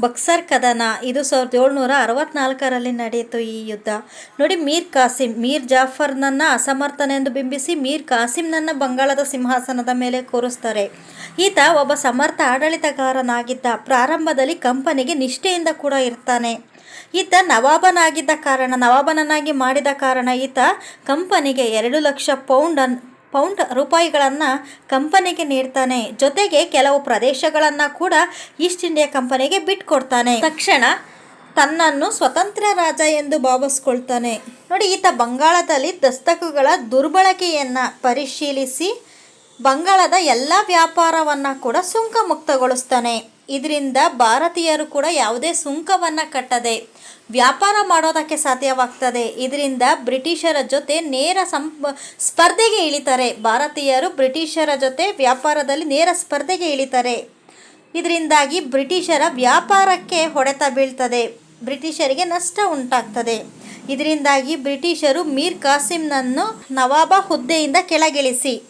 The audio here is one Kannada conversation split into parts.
ಬಕ್ಸರ್ ಕದನ. ಇದು ಸಾವಿರದ ಏಳ್ನೂರ ಅರವತ್ನಾಲ್ಕರಲ್ಲಿ ನಡೆಯಿತು ಈ ಯುದ್ಧ. ನೋಡಿ, ಮೀರ್ ಕಾಸಿಂ, ಮೀರ್ ಜಾಫರ್ನನ್ನು ಅಸಮರ್ಥನೆಂದು ಬಿಂಬಿಸಿ ಮೀರ್ ಕಾಸಿಂನನ್ನು ಬಂಗಾಳದ ಸಿಂಹಾಸನದ ಮೇಲೆ ಕೂರಿಸ್ತಾರೆ. ಈತ ಒಬ್ಬ ಸಮರ್ಥ ಆಡಳಿತಗಾರನಾಗಿದ್ದ ಪ್ರಾರಂಭದಲ್ಲಿ ಕಂಪನಿಗೆ ನಿಷ್ಠೆಯಿಂದ ಕೂಡ ಇರ್ತಾನೆ. ಈತ ನವಾಬನಾಗಿದ್ದ ಕಾರಣ, ನವಾಬನನ್ನಾಗಿ ಮಾಡಿದ ಕಾರಣ ಈತ ಕಂಪನಿಗೆ ಎರಡು ಲಕ್ಷ ಪೌಂಡ್ ಅನ್ ಪೌಂಡ್ ರೂಪಾಯಿಗಳನ್ನು ಕಂಪನಿಗೆ ನೀಡ್ತಾನೆ. ಜೊತೆಗೆ ಕೆಲವು ಪ್ರದೇಶಗಳನ್ನು ಕೂಡ ಈಸ್ಟ್ ಇಂಡಿಯಾ ಕಂಪನಿಗೆ ಬಿಟ್ಕೊಡ್ತಾನೆ ತಕ್ಷಣ ತನ್ನನ್ನು ಸ್ವತಂತ್ರ ರಾಜ ಎಂದು ಭಾವಿಸ್ಕೊಳ್ತಾನೆ. ನೋಡಿ, ಈತ ಬಂಗಾಳದಲ್ಲಿ ದಸ್ತಕಗಳ ದುರ್ಬಳಕೆಯನ್ನು ಪರಿಶೀಲಿಸಿ ಬಂಗಾಳದ ಎಲ್ಲ ವ್ಯಾಪಾರವನ್ನು ಕೂಡ ಸುಂಕ ಮುಕ್ತಗೊಳಿಸ್ತಾನೆ ಇದರಿಂದ ಭಾರತೀಯರು ಕೂಡ ಯಾವುದೇ ಸುಂಕವನ್ನು ಕಟ್ಟದೆ, ವ್ಯಾಪಾರ ಮಾಡೋದಕ್ಕೆ ಸಾಧ್ಯವಾಗ್ತದೆ. ಇದರಿಂದ ಬ್ರಿಟಿಷರ ಜೊತೆ ನೇರ ಸಂ, ಸ್ಪರ್ಧೆಗೆ ಇಳಿತಾರೆ. ಭಾರತೀಯರು ಬ್ರಿಟಿಷರ ಜೊತೆ ವ್ಯಾಪಾರದಲ್ಲಿ ನೇರ ಸ್ಪರ್ಧೆಗೆ ಇಳಿತಾರೆ. ಇದರಿಂದಾಗಿ ಬ್ರಿಟಿಷರ ವ್ಯಾಪಾರಕ್ಕೆ ಹೊಡೆತ ಬೀಳ್ತದೆ. ಬ್ರಿಟಿಷರಿಗೆ ನಷ್ಟ ಉಂಟಾಗ್ತದೆ. ಇದರಿಂದಾಗಿ ಬ್ರಿಟಿಷರು ಮೀರ್ ಕಾಸಿಂನನ್ನು ನವಾಬ ಹುದ್ದೆಯಿಂದ ಕೆಳಗಿಳಿಸಿ,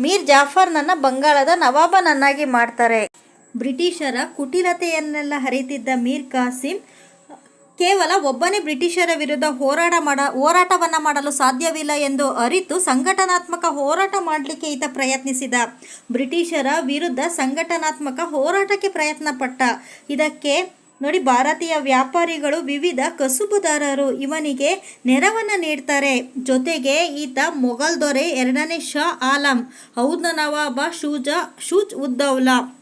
ಮೀರ್ ಜಾಫರ್ನನ್ನು ಬಂಗಾಳದ ನವಾಬನನ್ನಾಗಿ ಮಾಡ್ತಾರೆ. ಬ್ರಿಟಿಷರ ಕುಟಿಲತೆಯನ್ನೆಲ್ಲ ಹರಿತಿದ್ದ ಮೀರ್ ಕಾಸಿಂ, ಕೇವಲ ಒಬ್ಬನೇ ಬ್ರಿಟಿಷರ ವಿರುದ್ಧ ಹೋರಾಟ ಮಾಡ, ಹೋರಾಟವನ್ನು ಮಾಡಲು ಸಾಧ್ಯವಿಲ್ಲ ಎಂದು ಅರಿತು ಸಂಘಟನಾತ್ಮಕ ಹೋರಾಟ ಮಾಡಲಿಕ್ಕೆ ಈತ ಪ್ರಯತ್ನಿಸಿದ. ಬ್ರಿಟಿಷರ ವಿರುದ್ಧ ಸಂಘಟನಾತ್ಮಕ ಹೋರಾಟಕ್ಕೆ ಪ್ರಯತ್ನ ಪಟ್ಟ ಇದಕ್ಕೆ ನೋಡಿ ಭಾರತೀಯ ವ್ಯಾಪಾರಿಗಳು ವಿವಿಧ ಕಸುಬುದಾರರು ಇವನಿಗೆ ನೆರವನ್ನು ನೀಡ್ತಾರೆ. ಜೊತೆಗೆ ಈತ ಮೊಘಲ್ ದೊರೆ ಎರಡನೇ ಶಾ ಆಲಂ, ಔದ್ ನವಾಬ ಶೂಜಾ, ಶೂಜ್ ಉದ್ದೌಲಾ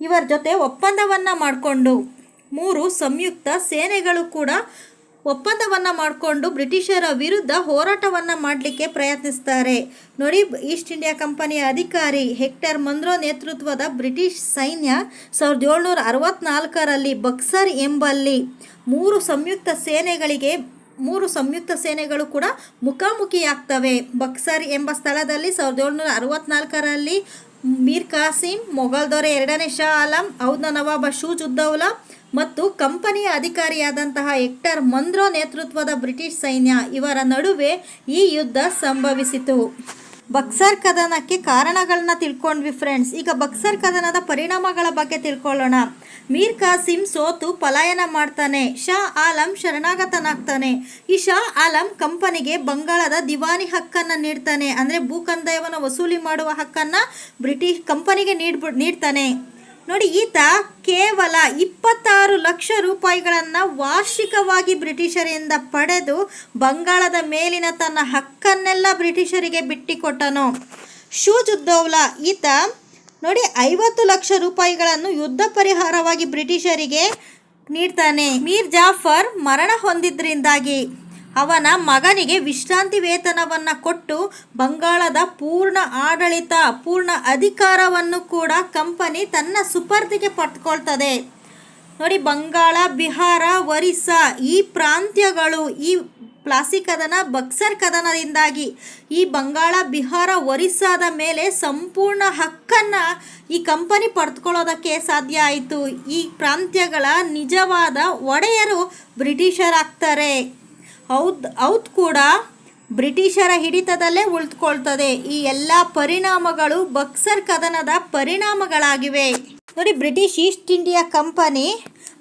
ಇವರ ಜೊತೆ ಒಪ್ಪಂದವನ್ನು ಮಾಡಿಕೊಂಡು. ಮೂರು ಸಂಯುಕ್ತ ಸೇನೆಗಳು ಕೂಡ ಒಪ್ಪಂದವನ್ನು ಮಾಡಿಕೊಂಡು ಬ್ರಿಟಿಷರ ವಿರುದ್ಧ ಹೋರಾಟವನ್ನು ಮಾಡಲಿಕ್ಕೆ ಪ್ರಯತ್ನಿಸ್ತಾರೆ. ನೋಡಿ, ಈಸ್ಟ್ ಇಂಡಿಯಾ ಕಂಪನಿಯ ಅಧಿಕಾರಿ ಹೆಕ್ಟರ್ ಮಂದ್ರೋ ನೇತೃತ್ವದ ಬ್ರಿಟಿಷ್ ಸೈನ್ಯ ಸಾವಿರದ ಏಳ್ನೂರ ಅರವತ್ನಾಲ್ಕರಲ್ಲಿ ಬಕ್ಸರ್ ಎಂಬಲ್ಲಿ ಮೂರು ಸಂಯುಕ್ತ ಸೇನೆಗಳಿಗೆ, ಮೂರು ಸಂಯುಕ್ತ ಸೇನೆಗಳು ಕೂಡ ಮುಖಾಮುಖಿಯಾಗ್ತವೆ. ಬಕ್ಸರ್ ಎಂಬ ಸ್ಥಳದಲ್ಲಿ ಸಾವಿರದ ಏಳ್ನೂರ ಅರವತ್ನಾಲ್ಕರಲ್ಲಿ ಮೀರ್ ಕಾಸಿಂ, ಮೊಘಲ್ ದೊರೆ ಎರಡನೇ ಶಾ ಆಲಂ ಔದ್ನ ನವಾಬ ಶೂಜ್ ಉದ್ದೌಲಾ ಮತ್ತು ಕಂಪನಿಯ ಅಧಿಕಾರಿಯಾದಂತಹ ಹೆಕ್ಟರ್ ಮಂದ್ರೋ ನೇತೃತ್ವದ ಬ್ರಿಟಿಷ್ ಸೈನ್ಯ ಇವರ ನಡುವೆ ಈ ಯುದ್ಧ ಸಂಭವಿಸಿತು. ಬಕ್ಸರ್ ಕದನಕ್ಕೆ ಕಾರಣಗಳನ್ನ ತಿಳ್ಕೊಂಡ್ವಿ ಫ್ರೆಂಡ್ಸ್ ಈಗ ಬಕ್ಸರ್ ಕದನದ ಪರಿಣಾಮಗಳ ಬಗ್ಗೆ ತಿಳ್ಕೊಳ್ಳೋಣ. ಮೀರ್ ಕಾಸಿಂ ಸೋತು ಪಲಾಯನ ಮಾಡ್ತಾನೆ. ಶಾ ಆಲಂ ಶರಣಾಗತನಾಗ್ತಾನೆ. ಈ ಶಾ ಆಲಂ ಕಂಪನಿಗೆ ಬಂಗಾಳದ ದಿವಾನಿ ಹಕ್ಕನ್ನು ನೀಡ್ತಾನೆ. ಅಂದರೆ ಭೂಕಂದಾಯವನ್ನು ವಸೂಲಿ ಮಾಡುವ ಹಕ್ಕನ್ನು ಬ್ರಿಟಿಷ್ ಕಂಪನಿಗೆ ನೀಡ್ಬಿ, ನೀಡ್ತಾನೆ. ನೋಡಿ, ಈತ ಕೇವಲ ಇಪ್ಪತ್ತಾರು ಲಕ್ಷ ರೂಪಾಯಿಗಳನ್ನು ವಾರ್ಷಿಕವಾಗಿ ಬ್ರಿಟಿಷರಿಂದ ಪಡೆದು ಬಂಗಾಳದ ಮೇಲಿನ ತನ್ನ ಹಕ್ಕನ್ನೆಲ್ಲ ಬ್ರಿಟಿಷರಿಗೆ ಬಿಟ್ಟಿಕೊಟ್ಟನು. ಶೂಜುದ್ದೌಲಾ ಈತ ನೋಡಿ, ಐವತ್ತು ಲಕ್ಷ ರೂಪಾಯಿಗಳನ್ನು ಯುದ್ಧ ಪರಿಹಾರವಾಗಿ ಬ್ರಿಟಿಷರಿಗೆ ನೀಡ್ತಾನೆ. ಮೀರ್ ಜಾಫರ್ ಮರಣ ಹೊಂದಿದ್ರಿಂದಾಗಿ ಅವನ ಮಗನಿಗೆ ವಿಶ್ರಾಂತಿ ವೇತನವನ್ನು ಕೊಟ್ಟು ಬಂಗಾಳದ ಪೂರ್ಣ ಆಡಳಿತ, ಪೂರ್ಣ ಅಧಿಕಾರವನ್ನು ಕೂಡ ಕಂಪನಿ ತನ್ನ ಸುಪರ್ದಿಗೆ ಪಟ್ಕೊಳ್ತದೆ ನೋಡಿ, ಬಂಗಾಳ, ಬಿಹಾರ, ಒರಿಸ್ಸಾ ಈ ಪ್ರಾಂತ್ಯಗಳು ಈ ಪ್ಲಾಸಿ ಕದನ, ಬಕ್ಸರ್ ಕದನದಿಂದಾಗಿ ಈ ಬಂಗಾಳ, ಬಿಹಾರ, ಒರಿಸ್ಸಾದ ಮೇಲೆ ಸಂಪೂರ್ಣ ಹಕ್ಕನ್ನು ಈ ಕಂಪನಿ ಪಡೆದುಕೊಳ್ಳೋದಕ್ಕೆ ಸಾಧ್ಯ ಆಯಿತು. ಈ ಪ್ರಾಂತ್ಯಗಳ ನಿಜವಾದ ಒಡೆಯರು ಬ್ರಿಟಿಷರಾಗ್ತಾರೆ. ಹೌದ್ ಕೂಡ ಬ್ರಿಟಿಷರ ಹಿಡಿತದಲ್ಲೇ ಉಳಿದುಕೊಳ್ತದೆ ಈ ಎಲ್ಲ ಪರಿಣಾಮಗಳು ಬಕ್ಸರ್ ಕದನದ ಪರಿಣಾಮಗಳಾಗಿವೆ. ನೋಡಿ, British East India Company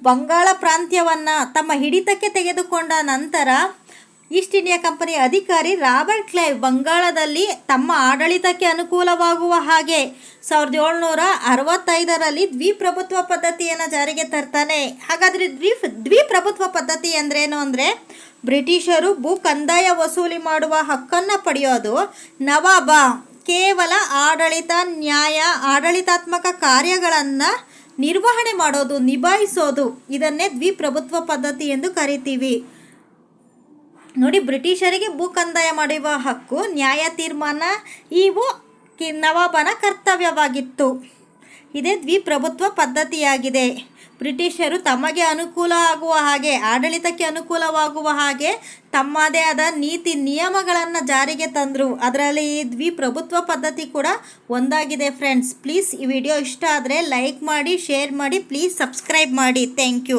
Bengal ಪ್ರಾಂತ್ಯವನ್ನು ತಮ್ಮ ಹಿಡಿತಕ್ಕೆ ತೆಗೆದುಕೊಂಡ ನಂತರ ಈಸ್ಟ್ ಇಂಡಿಯಾ ಕಂಪನಿ ಅಧಿಕಾರಿ ರಾಬರ್ಟ್ ಕ್ಲೈವ್ ಬಂಗಾಳದಲ್ಲಿ ತಮ್ಮ ಆಡಳಿತಕ್ಕೆ ಅನುಕೂಲವಾಗುವ ಹಾಗೆ ಸಾವಿರದ ಏಳ್ನೂರ ಅರವತ್ತೈದರಲ್ಲಿ ದ್ವಿಪ್ರಭುತ್ವ ಪದ್ಧತಿಯನ್ನು ಜಾರಿಗೆ ತರ್ತಾನೆ. ಹಾಗಾದರೆ ದ್ವಿ ದ್ವಿಪ್ರಭುತ್ವ ಪದ್ಧತಿ ಅಂದ್ರೇನು ಅಂದರೆ ಬ್ರಿಟಿಷರು ಭೂ ಕಂದಾಯ ವಸೂಲಿ ಮಾಡುವ ಹಕ್ಕನ್ನು ಪಡೆಯೋದು ನವಾಬ. ಕೇವಲ ಆಡಳಿತ, ನ್ಯಾಯ, ಆಡಳಿತಾತ್ಮಕ ಕಾರ್ಯಗಳನ್ನು ನಿರ್ವಹಣೆ ಮಾಡೋದು, ನಿಭಾಯಿಸೋದು, ಇದನ್ನೇ ದ್ವಿಪ್ರಭುತ್ವ ಪದ್ಧತಿ ಎಂದು ಕರಿತೀವಿ. ನೋಡಿ, ಬ್ರಿಟಿಷರಿಗೆ ಭೂ ಕಂದಾಯ ಮಾಡುವ ಹಕ್ಕು, ನ್ಯಾಯ ತೀರ್ಮಾನ, ಇವು ನವಾಬನ ಕರ್ತವ್ಯವಾಗಿತ್ತು. ಇದೇ ದ್ವಿಪ್ರಭುತ್ವ ಪದ್ಧತಿಯಾಗಿದೆ. ಬ್ರಿಟಿಷರು ತಮಗೆ ಅನುಕೂಲ ಆಗುವ ಹಾಗೆ, ಆಡಳಿತಕ್ಕೆ ಅನುಕೂಲವಾಗುವ ಹಾಗೆ ತಮ್ಮದೇ ಆದ ನೀತಿ ನಿಯಮಗಳನ್ನು ಜಾರಿಗೆ ತಂದರು. ಅದರಲ್ಲಿ ಈ ದ್ವಿಪ್ರಭುತ್ವ ಪದ್ಧತಿ ಕೂಡ ಒಂದಾಗಿದೆ ಫ್ರೆಂಡ್ಸ್ ಪ್ಲೀಸ್ ಈ ವಿಡಿಯೋ ಇಷ್ಟ ಆದರೆ ಲೈಕ್ ಮಾಡಿ ಶೇರ್ ಮಾಡಿ ಪ್ಲೀಸ್ ಸಬ್ಸ್ಕ್ರೈಬ್ ಮಾಡಿ. Thank you